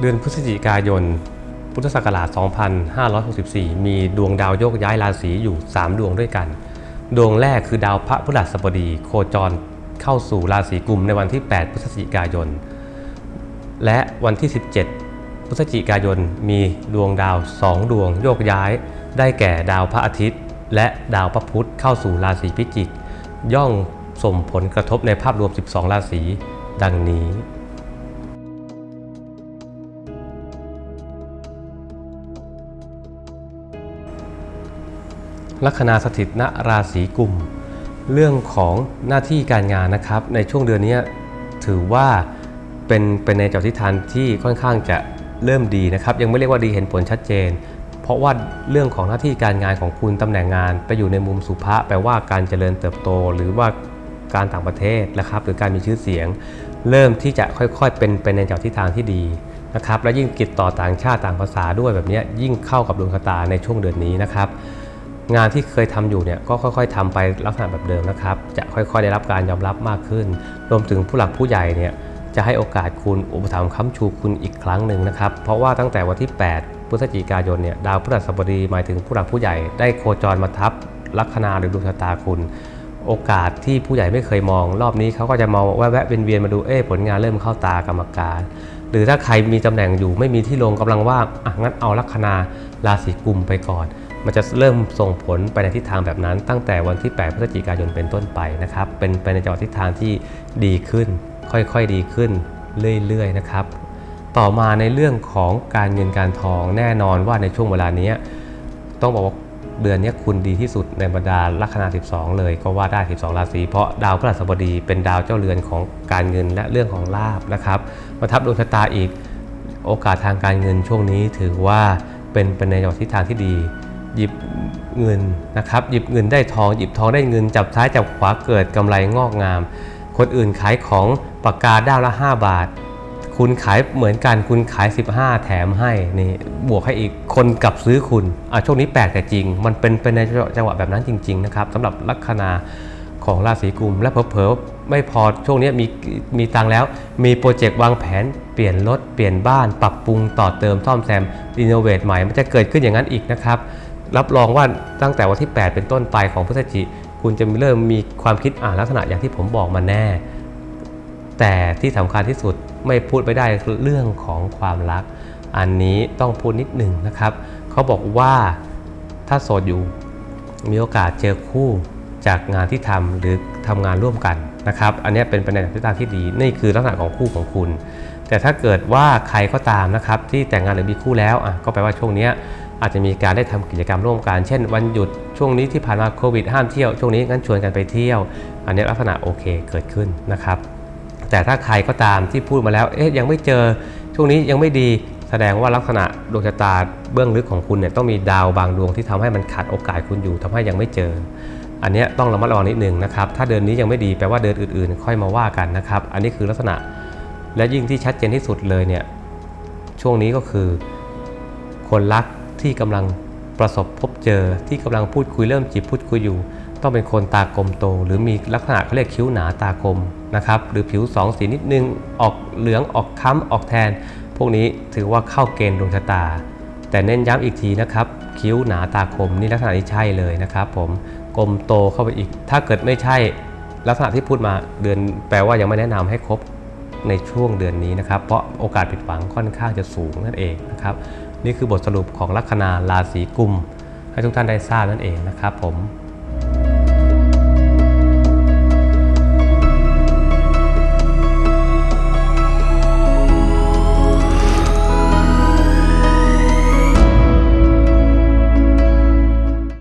เดือนพฤศจิกายน พุทธศักราช 2564 มีดวงดาวโยกย้ายราศีอยู่ 3 ดวงด้วยกัน ดวงแรกคือดาวพระพฤหัสบดี โคจรเข้าสู่ราศีกุมในวันที่ 8 พฤศจิกายน และวันที่ 17 พฤศจิกายนมีดวงดาว 2 ดวงโยกย้าย ได้แก่ดาวพระอาทิตย์ และดาวพระพุธเข้าสู่ราศีพิจิก ย่อมส่งผลกระทบในภาพรวม 12 ราศีดังนี้ ลัคนาสถิตณราศีกุม เรื่องของหน้าที่การงานนะครับ ในช่วงเดือนนี้ถือว่าเป็นเป็นในจอทิศทานที่ค่อนข้างจะเริ่มดีนะครับ ยังไม่เรียกว่าดีเห็นผลชัดเจน เพราะว่าเรื่องของหน้าที่การงานของคุณตำแหน่งงาน ไปอยู่ในมุมสุภะแปลว่าการเจริญเติบโต หรือว่าการต่างประเทศนะครับ หรือการมีชื่อเสียง เริ่มที่จะค่อยๆ เป็นเป็นในจอทิศทางที่ดีนะครับและยิ่งกิจต่อต่างชาติต่างภาษาด้วยแบบนี้ยิ่งเข้ากับดวงชะตาในช่วงเดือนนี้นะครับ งานที่เคยทำอยู่เนี่ยก็ค่อย ๆทำไปลักษณะแบบเดิมนะครับ จะค่อยๆได้รับการยอมรับมากขึ้น รวมถึงผู้หลักผู้ใหญ่เนี่ยจะให้โอกาสคุณอุปถัมภ์ค้ำชูคุณอีกครั้งหนึ่งนะครับ เพราะว่าตั้งแต่วันที่ 8 พฤศจิกายนเนี่ยดาวพฤหัสบดีหมายถึงผู้หลักผู้ใหญ่ได้โคจรมาทับลัคนาหรือดวงชะตาคุณ โอกาสที่ผู้ใหญ่ไม่เคยมอง รอบนี้เขาก็จะมองแวะเวียนมาดูเอ๊ผลงานเริ่มเข้าตากรรมการหรือถ้าใครมีตำแหน่งอยู่ไม่มีที่ลงกำลังว่างอะงั้นเอาลัคนาราศีกุมไปก่อน มันจะเริ่มส่งผลไปในทิศทางแบบนั้น ตั้งแต่วันที่ 8 พฤศจิกายนเป็นต้นไปนะครับ เป็นไปในจังหวะทิศทางที่ดีขึ้น ค่อยๆดีขึ้นเรื่อยๆนะครับ ต่อมาในเรื่องของการเงินการทองแน่นอนว่าในช่วงเวลานี้ต้องบอกว่าเดือนนี้คุณดีที่สุดในบรรดาลัคนา 12 เลยก็ว่าได้ 12 ราศี เพราะดาวพฤหัสบดีเป็นดาวเจ้าเรือนของการเงินและเรื่องของลาบนะครับมาทับดวงชะตาอีก โอกาสทางการเงินช่วงนี้ถือว่าเป็นเป็นในจังหวะทิศทางที่ดี หยิบเงินนะครับ หยิบเงินได้ทอง หยิบทองได้เงิน จับซ้ายจับขวาเกิดกำไรงอกงาม คนอื่นขายของปากกาด้ามละ 5 บาท คุณขายเหมือนกันคุณขาย 15 แถมให้นี่บวกให้อีกคนกลับซื้อคุณอะช่วงนี้แปลกแต่จริง มันเป็นเป็นในจังหวะแบบนั้นจริง ๆ นะครับสำหรับลัคนาของราศีกุม และเผลอๆไม่พอช่วงนี้มีมีตังแล้ว มีโปรเจกต์วางแผน เปลี่ยนรถเปลี่ยนบ้าน ปรับปรุงต่อเติมซ่อมแซมรีโนเวทใหม่ มันจะเกิดขึ้นอย่างนั้นอีกนะครับ รับรองว่าตั้งแต่วันที่ 8 เป็นต้นไปของพฤศจิคุณจะเริ่มมีความคิดอ่านลักษณะอย่างที่ผมบอกมาแน่ แต่ที่สำคัญที่สุดไม่พูดไม่ได้คือเรื่องของความรัก อันนี้ต้องพูดนิดหนึ่งนะครับ เขาบอกว่าถ้าโสดอยู่มีโอกาสเจอคู่จากงานที่ทำหรือทำงานร่วมกันนะครับ อันนี้เป็นไปในทิศทางที่ดี นี่คือลักษณะของคู่ของคุณ แต่ถ้าเกิดว่าใครก็ตามนะครับที่แต่งงานหรือมีคู่แล้วอะก็แปลว่าช่วงนี้ อาจจะมีการได้ทำกิจกรรมร่วมกัน เช่น วันหยุดช่วงนี้ที่ผ่านมาโควิดห้ามเที่ยวช่วงนี้งั้นชวนกันไปเที่ยว อันนี้ลักษณะโอเคเกิดขึ้นนะครับ แต่ถ้าใครก็ตามที่พูดมาแล้วเอ๊ะยังไม่เจอช่วงนี้ยังไม่ดีแสดงว่าลักษณะดวงชะตาเบื้องลึกของคุณเนี่ยต้องมีดาวบางดวงที่ทำให้มันขัดโอกาสคุณอยู่ทำให้ยังไม่เจอ อันนี้ต้องระมัดระวังนิดนึงนะครับถ้าเดือนนี้ยังไม่ดีแปลว่าเดือนอื่นๆ ค่อยมาว่ากันนะครับ อันนี้คือลักษณะและยิ่งที่ชัดเจนที่สุดเลยเนี่ยช่วงนี้ก็คือ คนรัก ที่กำลังประสบพบเจอที่กำลังพูดคุยเริ่มจีบพูดคุยอยู่ ต้องเป็นคนตากลมโต หรือมีลักษณะเขาเรียกคิ้วหนาตากลมนะครับหรือผิวสองสีนิดนึงออกเหลืองออกค้ำออกแทน พวกนี้ถือว่าเข้าเกณฑ์ดวงชะตา แต่เน้นย้ำอีกทีนะครับ คิ้วหนาตาคมนี่ลักษณะนี้ใช่เลยนะครับ ผมกลมโตเข้าไปอีก ถ้าเกิดไม่ใช่ลักษณะที่พูดมาเดือนแปลว่ายังไม่แนะนำให้ครบในช่วงเดือนนี้นะครับ เพราะโอกาสผิดหวังค่อนข้างจะสูงนั่นเองนะครับ นี่คือบทสรุปของลัคนาราศีกุม ให้ทุกท่านได้ทราบนั่นเองนะครับผม